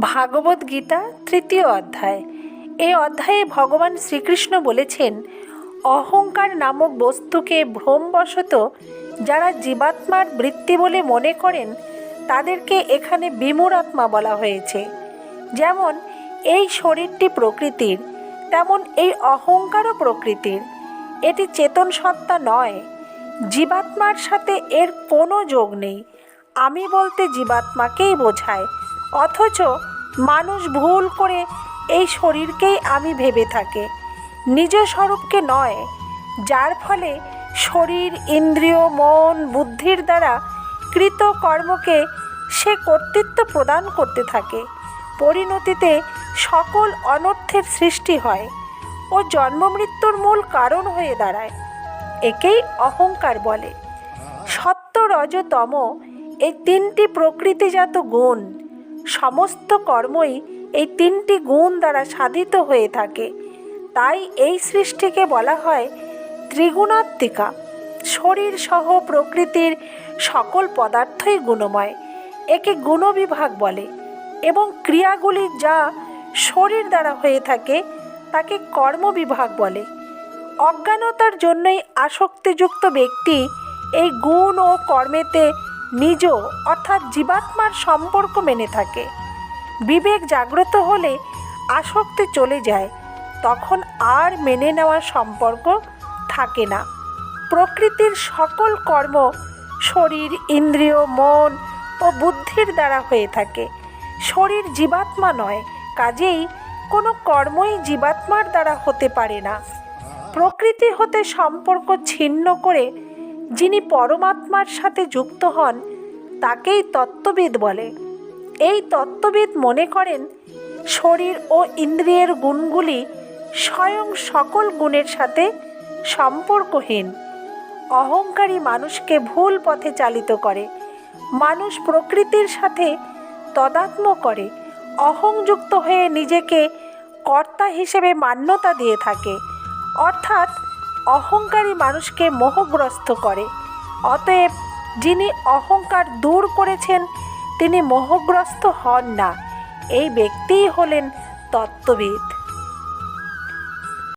ভাগবত গীতা তৃতীয় অধ্যায়। এই অধ্যায়ে ভগবান শ্রীকৃষ্ণ বলেছেন, অহংকার নামক বস্তুকে ভ্রমবশত যারা জীবাত্মার বৃত্তি বলে মনে করেন, তাদেরকে এখানে বিমূঢ়াত্মা বলা হয়েছে। যেমন এই শরীরটি প্রকৃতির, তেমন এই অহংকারও প্রকৃতির। এটি চেতন সত্তা নয়। জীবাত্মার সাথে এর কোনো যোগ নেই। আমি বলতে জীবাত্মাকেই বোঝায় অথচ মানুষ ভুল করে এই শরীরকেই আমি ভেবে থাকে। নিজ স্বরূপকে নয়, যার ফলে শরীর, ইন্দ্রিয়, মন, বুদ্ধির দ্বারা কৃত কর্মকে সে কর্তৃত্ব প্রদান করতে থাকে। পরিণতিতে সকল অনর্থের সৃষ্টি হয় ও জন্মমৃত্যুর মূল কারণ হয়ে দাঁড়ায়। একেই অহংকার বলে। সত্য রজতম এই তিনটি প্রকৃতিজাত গুণ। সমস্ত কর্মই এই তিনটি গুণ দ্বারা সাধিত হয়ে থাকে। তাই এই সৃষ্টিকে বলা হয় ত্রিগুণাত্মিকা। শরীর সহ প্রকৃতির সকল পদার্থই গুণময়, একে গুণবিভাগ বলে এবং ক্রিয়াগুলি যা শরীর দ্বারা হয়ে থাকে তাকে কর্মবিভাগ বলে। অজ্ঞানতার জন্যই আসক্তিযুক্ত ব্যক্তি এই গুণ ও কর্মেতে নিজ অর্থাৎ জীবাত্মার সম্পর্ক মেনে থাকে। বিবেক জাগ্রত হলে আসক্তি চলে যায়, তখন আর মেনে নেওয়ার সম্পর্ক থাকে না। প্রকৃতির সকল কর্ম শরীর, ইন্দ্রিয়, মন ও বুদ্ধির দ্বারা হয়ে থাকে। শরীর জীবাত্মা নয়, কাজেই কোনো কর্মই জীবাত্মার দ্বারা হতে পারে না। প্রকৃতি হতে সম্পর্ক ছিন্ন করে যিনি পরমাত্মার সাথে যুক্ত হন, তাকেই তত্ত্ববিদ বলে। এই তত্ত্ববিদ মনে করেন, শরীর ও ইন্দ্রিয়ের গুণগুলি স্বয়ং সকল গুণের সাথে সম্পর্কহীন। অহংকারী মানুষকে ভুল পথে চালিত করে। মানুষ প্রকৃতির সাথে তদাত্ম করে। অহংযুক্ত হয়ে নিজেকে কর্তা হিসেবে মান্যতা দিয়ে থাকে। অর্থাৎ অহংকারী মানুষকে মোহগ্রস্ত করে। অতএব যিনি অহংকার দূর করেছেন, তিনি মোহগ্রস্ত হন না। এই ব্যক্তিই হলেন তত্ত্ববিদ।